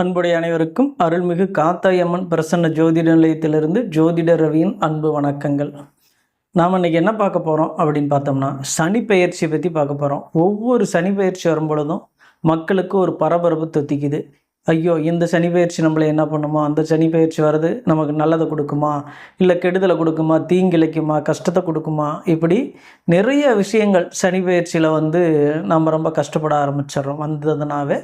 அன்புடைய அனைவருக்கும் அருள்மிகு காத்தாயம்மன் பிரசன்ன ஜோதிட நிலையத்திலிருந்து ஜோதிட ரவியின் அன்பு வணக்கங்கள். நாம் இன்னைக்கு என்ன பார்க்க போகிறோம் அப்படின்னு பார்த்தோம்னா சனி பெயர்ச்சி பற்றி பார்க்க போகிறோம் ஒவ்வொரு சனி பெயர்ச்சி வரும் பொழுதும் மக்களுக்கு ஒரு பரபரப்பு தொத்திக்குது. ஐயோ இந்த சனி பயிற்சி நம்மளை என்ன பண்ணுமா? அந்த சனி பயிற்சி வருது நமக்கு நல்லதை கொடுக்குமா? இல்லை கெடுதலை கொடுக்குமா? தீங்கிழைக்குமா? கஷ்டத்தை கொடுக்குமா? இப்படி நிறைய விஷயங்கள் சனி பயிற்சியில் வந்து நம்ம ரொம்ப கஷ்டப்பட ஆரம்பிச்சிடுறோம். வந்ததுனாவே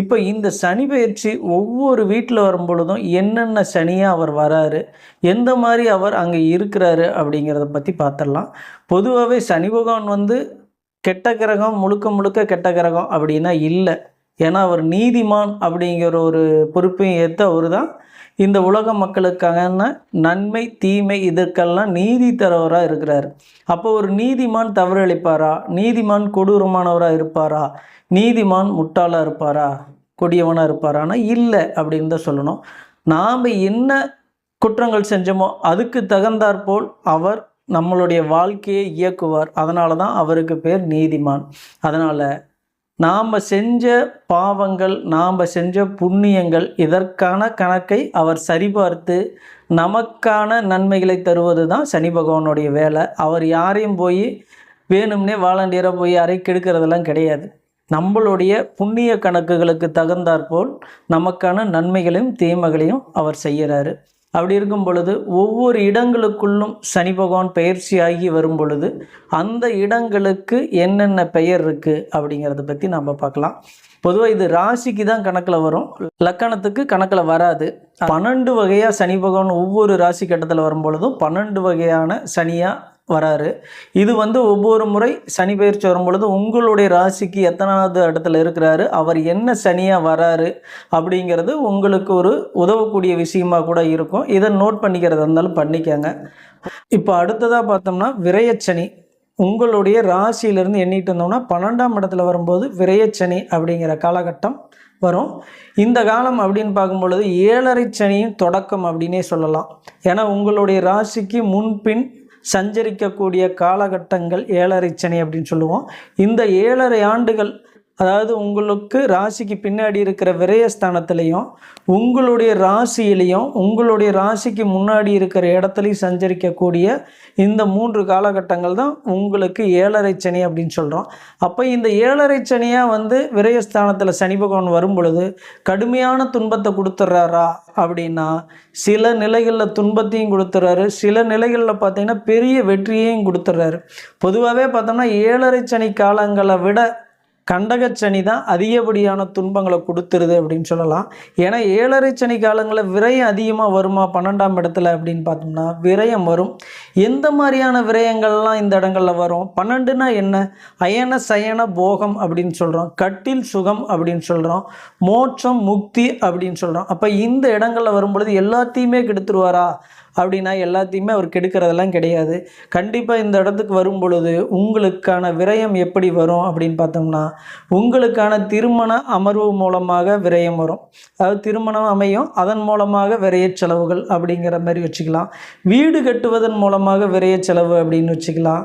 இப்போ இந்த சனி பயிற்சி ஒவ்வொரு வீட்டில் வரும் பொழுதும் என்னென்ன சனியாக அவர் வராரு எந்த மாதிரி அவர் அங்கே இருக்கிறாரு அப்படிங்கிறத பற்றி பார்த்துடலாம். பொதுவாகவே சனி பகவான் வந்து கெட்ட கிரகம் முழுக்க முழுக்க கெட்ட கிரகம் அப்படின்னா இல்லை. ஏன்னா அவர் நீதிமான் அப்படிங்கிற ஒரு பொறுப்பையும் ஏற்று அவர் தான் இந்த உலக மக்களுக்கான நன்மை தீமை இதற்கெல்லாம் நீதி தரவராக இருக்கிறார். அப்போ ஒரு நீதிமான் தவறளிப்பாரா? நீதிமான் கொடூரமானவராக இருப்பாரா? நீதிமான் முட்டாளாக இருப்பாரா? கொடியவனாக இருப்பாரானா இல்லை அப்படின்னு தான் சொல்லணும். நாம் என்ன குற்றங்கள் செஞ்சோமோ அதுக்கு தகுந்தாற்போல் அவர் நம்மளுடைய வாழ்க்கையை இயக்குவார். அதனால தான் அவருக்கு பேர் நீதிமான். அதனால் நாம் செஞ்ச பாவங்கள் நாம் செஞ்ச புண்ணியங்கள் இதற்கான கணக்கை அவர் சரிபார்த்து நமக்கான நன்மைகளை தருவது தான் சனி பகவானுடைய வேலை. அவர் யாரையும் போய் வேணும்னே வாலண்டியராக போய் யாரையும் கெடுக்கிறதெல்லாம் கிடையாது. நம்மளுடைய புண்ணிய கணக்குகளுக்கு தகுந்தாற்போல் நமக்கான நன்மைகளையும் தீமைகளையும் அவர் செய்கிறாரு. அப்படி இருக்கும் பொழுது ஒவ்வொரு இடங்களுக்குள்ளும் சனி பகவான் பயிற்சியாகி வரும் பொழுது அந்த இடங்களுக்கு என்னென்ன பெயர் இருக்குது அப்படிங்கிறத பற்றி நம்ம பார்க்கலாம். பொதுவாக இது ராசிக்கு தான் கணக்கில் வரும். லக்கணத்துக்கு கணக்கில் வராது. பன்னெண்டு வகையாக சனி பகவான் ஒவ்வொரு ராசி கட்டத்தில் வரும் பொழுதும் பன்னெண்டு வகையான சனியாக வராரு. இது வந்து ஒவ்வொரு முறை சனி பயிற்சி வரும் பொழுது உங்களுடைய ராசிக்கு எத்தனாவது இடத்துல இருக்கிறாரு அவர் என்ன சனியாக வராரு அப்படிங்கிறது உங்களுக்கு ஒரு உதவக்கூடிய விஷயமா கூட இருக்கும். இதை நோட் பண்ணிக்கிறதா இருந்தாலும் பண்ணிக்கங்க. இப்போ அடுத்ததாக பார்த்தோம்னா விரயச்சனி. உங்களுடைய ராசியிலிருந்து எண்ணிட்டு இருந்தோம்னா பன்னெண்டாம் இடத்துல வரும்போது விரயச்சனி அப்படிங்கிற காலகட்டம் வரும். இந்த காலம் அப்படின்னு பார்க்கும் பொழுது ஏழரை சனியின் தொடக்கம் அப்படின்னே சொல்லலாம். ஏன்னா உங்களுடைய ராசிக்கு முன்பின் சஞ்சரிக்கக்கூடிய காலகட்டங்கள் ஏழரை சனி அப்படின்னு சொல்லுவோம். இந்த ஏழரை ஆண்டுகள் அதாவது உங்களுக்கு ராசிக்கு பின்னாடி இருக்கிற விரயஸ்தானத்துலேயும் உங்களுடைய ராசியிலையும் உங்களுடைய ராசிக்கு முன்னாடி இருக்கிற இடத்துலையும் சஞ்சரிக்கக்கூடிய இந்த மூன்று காலகட்டங்கள் தான் உங்களுக்கு ஏழரை சனி அப்படின்னு சொல்கிறோம் அப்போ இந்த ஏழரை சனியாக வந்து விரயஸ்தானத்தில் சனி பகவான் வரும் பொழுது கடுமையான துன்பத்தை கொடுத்துட்றாரா அப்படின்னா சில நிலைகளில் துன்பத்தையும் கொடுத்துட்றாரு சில நிலைகளில் பார்த்தீங்கன்னா பெரிய வெற்றியையும் கொடுத்துட்றாரு பொதுவாகவே பார்த்தோம்னா ஏழரை சனி காலங்களை விட கண்டகச்சனி தான் அதிகப்படியான துன்பங்களை கொடுத்துருது அப்படின்னு சொல்லலாம். ஏன்னா ஏழரை சனி காலங்களில் விரயம் அதிகமாக வருமா? பன்னெண்டாம் இடத்துல அப்படின்னு பார்த்தோம்னா விரயம் வரும். எந்த மாதிரியான விரயங்கள்லாம் இந்த இடங்களில் வரும்? பன்னெண்டுனா என்ன? அயன சயன போகம் அப்படின்னு சொல்கிறோம் கட்டில் சுகம் அப்படின்னு சொல்கிறோம் மோட்சம் முக்தி அப்படின்னு சொல்கிறோம் அப்போ இந்த இடங்களில் வரும்பொழுது எல்லாத்தையுமே கெடுத்துருவாரா? அப்படின்னா எல்லாத்தையுமே அவர் கெடுக்கிறதெல்லாம் கிடையாது. கண்டிப்பாக இந்த இடத்துக்கு வரும் பொழுது உங்களுக்கான விரயம் எப்படி வரும் அப்படின்னு பார்த்தோம்னா உங்களுக்கான திருமண அமர்வு மூலமாக விரயம் வரும். அதாவது திருமணம் அமையும் அதன் மூலமாக விரைய செலவுகள் அப்படிங்கிற மாதிரி வச்சுக்கலாம். வீடு கட்டுவதன் மூலமாக விரைய செலவு அப்படின்னு வச்சுக்கலாம்.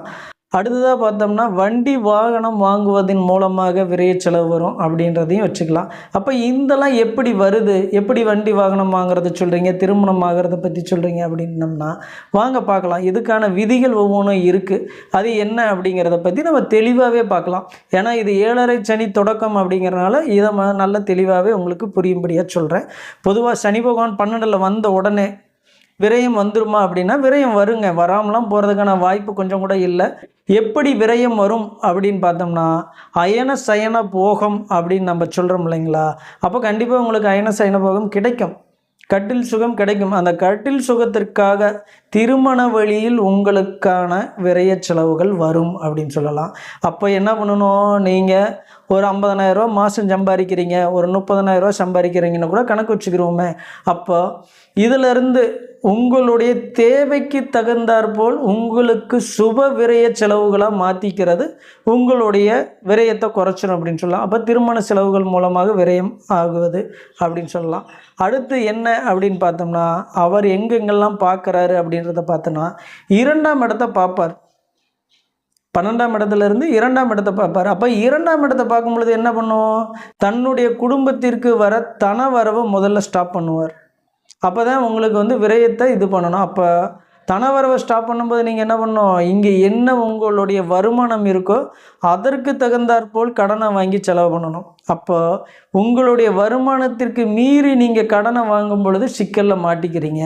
அடுத்ததாக பார்த்தோம்னா வண்டி வாகனம் வாங்குவதன் மூலமாக விரைய செலவு வரும் அப்படின்றதையும் வச்சுக்கலாம். அப்போ இதெல்லாம் எப்படி வருது? எப்படி வண்டி வாகனம் வாங்குறது சொல்கிறீங்க திருமணம் ஆகிறத பற்றி சொல்கிறீங்க அப்படின்னம்னா வாங்க பார்க்கலாம். இதுக்கான விதிகள் ஒவ்வொன்றும் இருக்குது அது என்ன அப்படிங்கிறத பற்றி நம்ம தெளிவாகவே பார்க்கலாம். ஏன்னா இது ஏழரை சனி தொடக்கம் அப்படிங்கிறனால இதை ம- நல்ல தெளிவாகவே உங்களுக்கு புரியும்படியாக சொல்கிறேன் பொதுவாக சனி பகவான் பன்னெண்டில் வந்த உடனே விரயம் வந்துருமா அப்படின்னா விரயம் வருங்க. வராமலாம் போகிறதுக்கான வாய்ப்பு கொஞ்சம் கூட இல்லை. எப்படி விரயம் வரும் அப்படின்னு பார்த்தோம்னா அயன சயன போகம் அப்படின்னு நம்ம சொல்கிறோம் இல்லைங்களா? அப்போ கண்டிப்பாக உங்களுக்கு அயன சயன போகம் கிடைக்கும். கட்டில் சுகம் கிடைக்கும். அந்த கட்டில் சுகத்திற்காக திருமண வழியில் உங்களுக்கான விரைய செலவுகள் வரும் அப்படின்னு சொல்லலாம். அப்போ என்ன பண்ணணும்? நீங்கள் ஒரு 50000 மாதம் சம்பாதிக்கிறீங்க ஒரு 30000 ரூபா சம்பாதிக்கிறீங்கன்னு கூட கணக்கு வச்சுக்கிறோமே அப்போ இதிலிருந்து உங்களுடைய தேவைக்கு தகுந்தாற்போல் உங்களுக்கு சுப விரய செலவுகளாக மாற்றிக்கிறது உங்களுடைய விரயத்தை குறைச்சிடும் அப்படின்னு சொல்லலாம். அப்போ திருமண செலவுகள் மூலமாக விரயம் ஆகுவது அப்படின்னு சொல்லலாம். அடுத்து என்ன அப்படின்னு பார்த்தோம்னா அவர் எங்கெங்கெல்லாம் பார்க்குறாரு அப்படின்றத பார்த்தோன்னா இரண்டாம் இடத்த பார்ப்பார். பன்னெண்டாம் இடத்துலேருந்து இரண்டாம் இடத்தை பார்ப்பார். அப்போ இரண்டாம் இடத்தை பார்க்கும் பொழுது என்ன பண்ணுவோம்? தன்னுடைய குடும்பத்திற்கு வர தன வரவை முதல்ல ஸ்டாப் பண்ணுவார். அப்போ தான் உங்களுக்கு வந்து விரயத்தை இது பண்ணணும். அப்போ தனவரவை ஸ்டாப் பண்ணும்போது நீங்கள் என்ன பண்ணணும்? இங்கே என்ன உங்களுடைய வருமானம் இருக்கோ அதற்கு தகுந்தாற்போல் கடனை வாங்கி செலவு பண்ணணும். அப்போ உங்களுடைய வருமானத்திற்கு மீறி நீங்கள் கடனை வாங்கும் பொழுது சிக்கலில் மாட்டிக்கிறீங்க.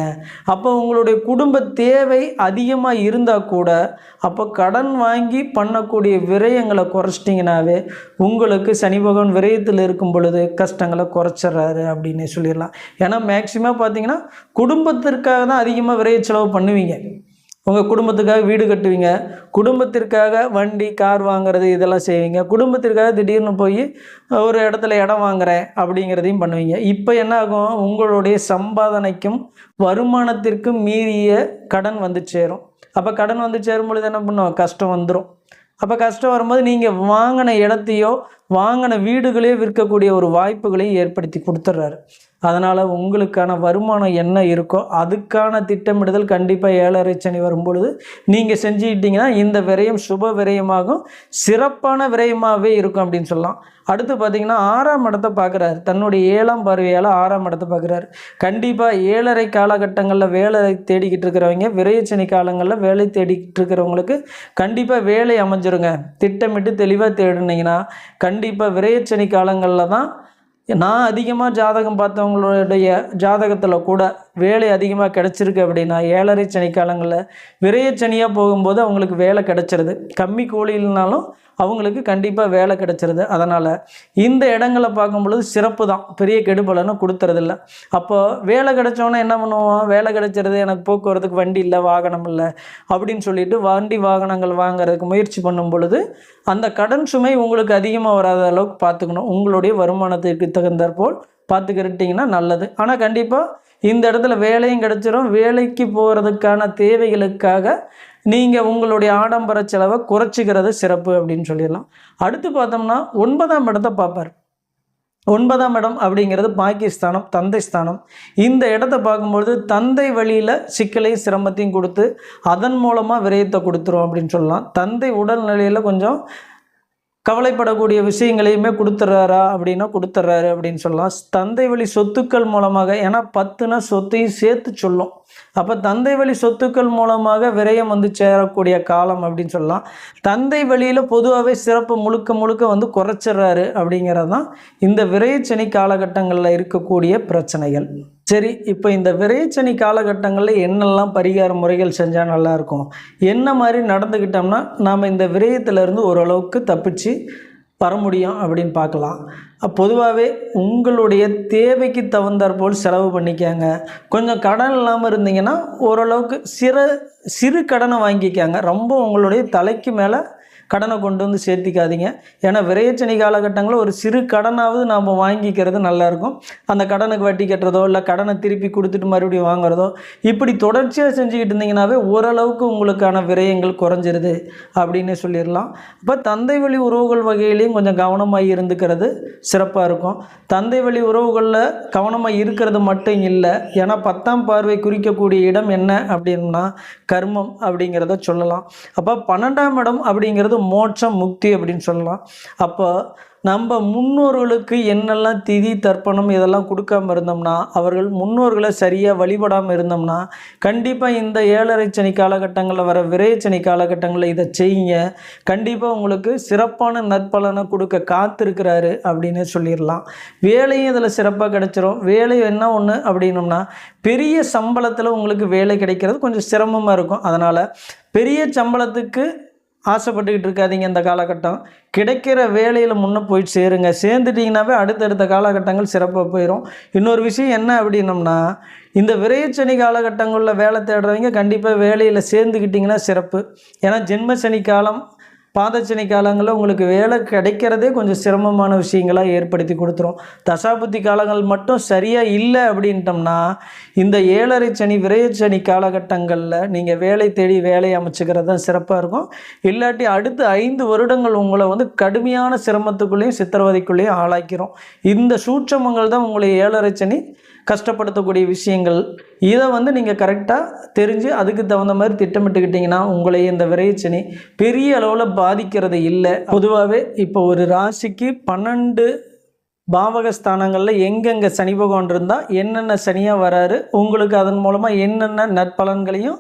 அப்போ உங்களுடைய குடும்ப தேவை அதிகமாக இருந்தால் கூட அப்போ கடன் வாங்கி பண்ணக்கூடிய விரயங்களை குறைச்சிட்டிங்கனாவே உங்களுக்கு சனி பகவான் விரயத்தில் இருக்கும் பொழுது கஷ்டங்களை குறைச்சிட்றாரு அப்படின்னு சொல்லிடலாம். ஏன்னா மேக்சிமம் பார்த்தீங்கன்னா குடும்பத்திற்காக தான் அதிகமாக விரைய செலவு பண்ணுவீங்க. உங்கள் குடும்பத்துக்காக வீடு கட்டுவீங்க. குடும்பத்திற்காக வண்டி கார் வாங்குறது இதெல்லாம் செய்வீங்க. குடும்பத்திற்காக திடீர்னு போய் ஒரு இடத்துல இடம் வாங்குறேன் அப்படிங்கிறதையும் பண்ணுவீங்க. இப்போ என்ன ஆகும் உங்களுடைய சம்பாதனைக்கும் வருமானத்திற்கும் மீறிய கடன் வந்து சேரும். அப்போ கடன் வந்து சேரும் பொழுது என்ன பண்ணுவோம் கஷ்டம் வந்துடும் அப்போ கஷ்டம் வரும்போது நீங்கள் வாங்கின இடத்தையோ வாங்கின வீடுகளையோ விற்கக்கூடிய ஒரு வாய்ப்புகளையும் ஏற்படுத்தி கொடுத்துட்றாரு அதனால் உங்களுக்கான வருமானம் என்ன இருக்கோ அதுக்கான திட்டமிடுதல் கண்டிப்பாக ஏழரை சனி வரும்பொழுது நீங்கள் செஞ்சுக்கிட்டிங்கன்னா இந்த விரயம் சுப விரயமாகும் சிறப்பான விரயமாகவே இருக்கும் அப்படின்னு சொல்லலாம். அடுத்து பார்த்தீங்கன்னா ஆறாம் இடத்தை பார்க்குறாரு தன்னுடைய ஏழாம் பார்வையால் ஆறாம் இடத்தை பார்க்குறாரு கண்டிப்பாக ஏழரை காலகட்டங்களில் வேலை தேடிக்கிட்டு இருக்கிறவங்க விரையச்சனி காலங்களில் வேலை தேடிக்கிட்டு இருக்கிறவங்களுக்கு கண்டிப்பாக வேலை அமைஞ்சிருங்க. திட்டமிட்டு தெளிவாக தேடினீங்கன்னா கண்டிப்பாக விரையச்சனி காலங்களில் தான் நான் அதிகமாக ஜாதகம் பார்த்தவங்களுடைய ஜாதகத்தில் கூட வேலை அதிகமாக கிடச்சிருக்கு அப்படின்னா ஏழரை சனி காலங்களில் விரைய சனியாக போகும்போது அவங்களுக்கு வேலை கிடச்சிருது. கம்மி கூலினாலும் அவங்களுக்கு கண்டிப்பாக வேலை கிடச்சிருது. அதனால் இந்த இடங்களை பார்க்கும்பொழுது சிறப்பு தான் பெரிய கெடுபலன்னு கொடுத்துறதில்ல. அப்போ வேலை கிடச்சோன்னே என்ன பண்ணுவோம் வேலை கிடச்சிருது எனக்கு போக்குவரத்துக்கு வண்டி இல்லை வாகனம் இல்லை அப்படின்னு சொல்லிட்டு வண்டி வாகனங்கள் வாங்குறதுக்கு முயற்சி பண்ணும் பொழுது அந்த கடன் சுமை உங்களுக்கு அதிகமாக வராத அளவுக்கு பார்த்துக்கணும். உங்களுடைய வருமானத்திற்கு தகுந்தாற்போல் பார்த்துக்கிட்டிங்கன்னா நல்லது. ஆனால் கண்டிப்பாக இந்த இடத்துல வேலையும் கிடச்சிரும். வேலைக்கு போகிறதுக்கான தேவைகளுக்காக நீங்கள் உங்களுடைய ஆடம்பர செலவை குறைச்சிக்கிறது சிறப்பு அப்படின்னு சொல்லிடலாம். அடுத்து பார்த்தோம்னா ஒன்பதாம் இடத்தை பார்ப்பார். ஒன்பதாம் இடம் அப்படிங்கிறது பாகிஸ்தானம் தந்தை ஸ்தானம். இந்த இடத்த பார்க்கும்பொழுது தந்தை வழியில் சிக்கலையும் சிரமத்தையும் கொடுத்து அதன் மூலமாக விரயத்தை கொடுத்துரும் அப்படின்னு சொல்லலாம். தந்தை உடல்நிலையில் கொஞ்சம் கவலைப்படக்கூடிய விஷயங்களையுமே கொடுத்துட்றாரா அப்படின்னா கொடுத்துட்றாரு அப்படின்னு சொல்லலாம். தந்தை வழி சொத்துக்கள் மூலமாக ஏன்னா பத்துனா சொத்தையும் சேர்த்து சொல்லும். அப்போ தந்தை வழி சொத்துக்கள் மூலமாக விரயம் வந்து சேரக்கூடிய காலம் அப்படின்னு சொல்லலாம். தந்தை வழியில் பொதுவாகவே சிறப்பு முழுக்க முழுக்க வந்து குறைச்சிட்றாரு அப்படிங்கிறது தான் இந்த விரயச்சனி காலகட்டங்களில் இருக்கக்கூடிய பிரச்சனைகள். சரி இப்போ இந்த விரைச்சனி காலகட்டங்களில் என்னெல்லாம் பரிகார முறைகள் செஞ்சால் நல்லாயிருக்கும்? என்ன மாதிரி நடந்துக்கிட்டோம்னா நாம் இந்த விரயத்திலேருந்து ஓரளவுக்கு தப்பிச்சு வர முடியும் அப்படின்னு பார்க்கலாம். பொதுவாகவே உங்களுடைய தேவைக்கு தகுந்தாற்போல் செலவு பண்ணிக்காங்க. கொஞ்சம் கடன் இல்லாமல் இருந்தீங்கன்னா ஓரளவுக்கு சிறு சிறு கடனை வாங்கிக்காங்க. ரொம்ப உங்களுடைய தலைக்கு மேலே கடனை கொண்டு வந்து சேர்த்திக்காதீங்க. ஏன்னா விரையச்சனி காலகட்டங்களில் ஒரு சிறு கடனாவது நாம் வாங்கிக்கிறது நல்லாயிருக்கும். அந்த கடனுக்கு வட்டி கட்டுறதோ இல்லை கடனை திருப்பி கொடுத்துட்டு மறுபடியும் வாங்குறதோ இப்படி தொடர்ச்சியாக செஞ்சுக்கிட்டு இருந்தீங்கன்னாவே ஓரளவுக்கு உங்களுக்கான விரயங்கள் குறைஞ்சிருது அப்படின்னு சொல்லிடலாம். இப்போ தந்தை வழி உறவுகள் வகையிலையும் கொஞ்சம் கவனமாக இருந்துக்கிறது சிறப்பாக இருக்கும். தந்தை வழி உறவுகளில் கவனமாக இருக்கிறது மட்டும் இல்லை ஏன்னா பத்தாம் பார்வை குறிக்கக்கூடிய இடம் என்ன அப்படின்னா கர்மம் அப்படிங்கிறத சொல்லலாம். அப்போ பன்னெண்டாம் இடம் அப்படிங்கிறது மோட்சம் முக்தி அப்படின்னு சொல்லலாம். அப்போ நம்ம முன்னோர்களுக்கு என்னெல்லாம் திதி தர்ப்பணம் இதெல்லாம் கொடுக்காம இருந்தோம்னா அவர்கள் முன்னோர்களை சரியாக வழிபடாமல் இருந்தோம்னா கண்டிப்பாக இந்த ஏழரை சனி காலகட்டங்களில் வர விரைச்சனி காலகட்டங்களில் இதை செய்யுங்க. கண்டிப்பாக உங்களுக்கு சிறப்பான நற்பலனை கொடுக்க காத்திருக்கிறாரு அப்படின்னு சொல்லிடலாம். வேலையும் இதில் சிறப்பாக கிடைச்சிரும். வேலை என்ன ஒன்று அப்படின்னோம்னா பெரிய சம்பளத்தில் உங்களுக்கு வேலை கிடைக்கிறது கொஞ்சம் சிரமமாக இருக்கும். அதனால் பெரிய சம்பளத்துக்கு ஆசைப்பட்டுக்கிட்டு இருக்காதீங்க இந்த காலகட்டம். கிடைக்கிற வேலையில் முன்னே போய் சேருங்க. சேர்ந்துட்டிங்கனாவே அடுத்தடுத்த காலகட்டங்கள் சிறப்பாக போயிடும் இன்னொரு விஷயம் என்ன அப்படின்னம்னா இந்த விரையச்சனி காலகட்டங்களில் வேலை தேடுறவங்க கண்டிப்பாக வேலையில் சேர்ந்துக்கிட்டிங்கன்னா சிறப்பு. ஏன்னா ஜென்மசனி காலம் பாதச்சனி காலங்களில் உங்களுக்கு வேலை கிடைக்கிறதே கொஞ்சம் சிரமமான விஷயங்களாக ஏற்படுத்தி கொடுத்துரும். தசாபுத்தி காலங்கள் மட்டும் சரியாக இல்லை அப்படின்ட்டோம்னா இந்த ஏழரை சனி விரையச்சனி காலகட்டங்களில் நீங்கள் வேலை தேடி வேலை அமைச்சுக்கிறது தான் சிறப்பாக இருக்கும். இல்லாட்டி அடுத்த ஐந்து வருடங்கள் உங்களை வந்து கடுமையான சிரமத்துக்குள்ளேயும் சித்திரவதைக்குள்ளேயும் ஆளாக்கிறோம் இந்த சூட்சமங்கள் தான் உங்களை ஏழரை சனி கஷ்டப்படுத்தக்கூடிய விஷயங்கள் இதை வந்து நீங்கள் கரெக்டாக தெரிஞ்சு அதுக்கு தகுந்த மாதிரி திட்டமிட்டுக்கிட்டிங்கன்னா உங்களை இந்த விரைச்சனி பெரிய அளவில் பாதிக்கிறது இல்லை. பொதுவாகவே இப்போ ஒரு ராசிக்கு பன்னெண்டு பாவகஸ்தானங்களில் எங்கெங்கே சனி பகவான் இருந்தால் என்னென்ன சனியாக வராரு உங்களுக்கு அதன் மூலமாக என்னென்ன நற்பலன்களையும்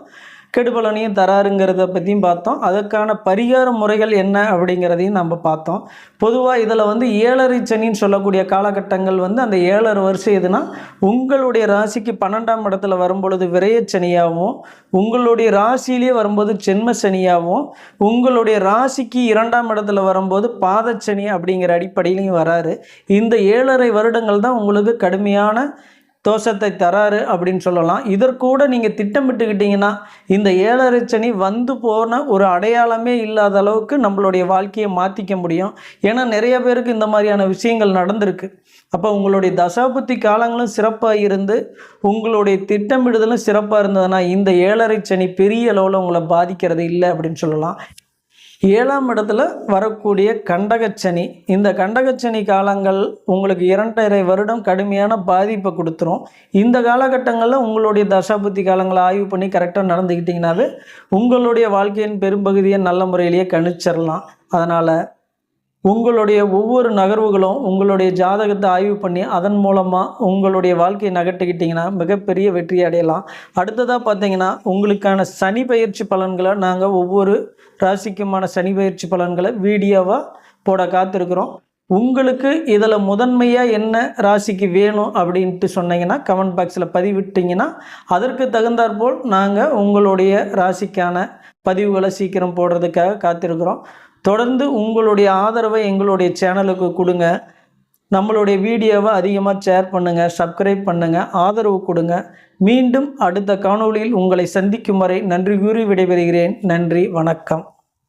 கெடுபலனையும் தராருங்கிறத பற்றியும் பார்த்தோம். அதற்கான பரிகார முறைகள் என்ன அப்படிங்கிறதையும் நம்ம பார்த்தோம். பொதுவாக இதில் வந்து ஏழரை சனின்னு சொல்லக்கூடிய காலகட்டங்கள் வந்து அந்த ஏழரை வருஷம் எதுனா உங்களுடைய ராசிக்கு பன்னெண்டாம் இடத்துல வரும்பொழுது விரைய சனியாகவும் உங்களுடைய ராசியிலேயே வரும்போது ஜென்ம சனியாகவும் உங்களுடைய ராசிக்கு இரண்டாம் இடத்துல வரும்போது பாதச்சனி அப்படிங்கிற அடிப்படையிலையும் வராரு. இந்த ஏழரை வருடங்கள் தான் உங்களுக்கு கடுமையான தோஷத்தை தராரு அப்படின்னு சொல்லலாம். இதற்கூட நீங்கள் திட்டமிட்டுக்கிட்டிங்கன்னா இந்த ஏழரை சனி வந்து போன ஒரு அடையாளமே இல்லாத அளவுக்கு நம்மளுடைய வாழ்க்கையை மாற்றிக்க முடியும். ஏன்னா நிறைய பேருக்கு இந்த மாதிரியான விஷயங்கள் நடந்திருக்கு. அப்போ உங்களுடைய தசாபுத்தி காலங்களும் சிறப்பாக இருந்து உங்களுடைய திட்டமிடுதலும் சிறப்பாக இருந்ததுன்னா இந்த ஏழரை சனி பெரிய அளவில் உங்களை பாதிக்கிறது இல்லை அப்படின்னு சொல்லலாம். ஏழாம் இடத்துல வரக்கூடிய கண்டகச்சனி. இந்த கண்டகச்சனி காலங்கள் உங்களுக்கு இரண்டரை வருடம் கடுமையான பாதிப்பை கொடுத்துரும். இந்த காலகட்டங்களில் உங்களுடைய தசாபுத்தி காலங்களை ஆய்வு பண்ணி கரெக்டாக நடந்துக்கிட்டிங்கனாவே உங்களுடைய வாழ்க்கையின் பெரும்பகுதியை நல்ல முறையிலேயே கணிச்சிடலாம் அதனால் உங்களுடைய ஒவ்வொரு நகர்வுகளும் உங்களுடைய ஜாதகத்தை ஆய்வு பண்ணி அதன் மூலமாக உங்களுடைய வாழ்க்கையை நகர்த்திக்கிட்டிங்கன்னா மிகப்பெரிய வெற்றி அடையலாம். அடுத்ததாக பார்த்தீங்கன்னா உங்களுக்கான சனி பயிற்சி பலன்களை நாங்கள் ஒவ்வொரு ராசிக்குமான சனி பயிற்சி பலன்களை வீடியோவாக போட காத்திருக்கிறோம். உங்களுக்கு இதில் முதன்மையாக என்ன ராசிக்கு வேணும் அப்படின்ட்டு சொன்னீங்கன்னா கமெண்ட் பாக்ஸில் பதிவிட்டிங்கன்னா அதற்கு தகுந்தாற்போல் நாங்கள் உங்களுடைய ராசிக்கான பதிவுகளை சீக்கிரம் போடுறதுக்காக காத்திருக்கிறோம். தொடர்ந்து உங்களுடைய ஆதரவை எங்களுடைய சேனலுக்கு கொடுங்க. நம்மளுடைய வீடியோவை அதிகமாக ஷேர் பண்ணுங்கள் சப்ஸ்கிரைப் பண்ணுங்கள் ஆதரவு கொடுங்க. மீண்டும் அடுத்த காணொளியில் உங்களை சந்திக்கும் வரை நன்றி கூறி விடைபெறுகிறேன். நன்றி வணக்கம்.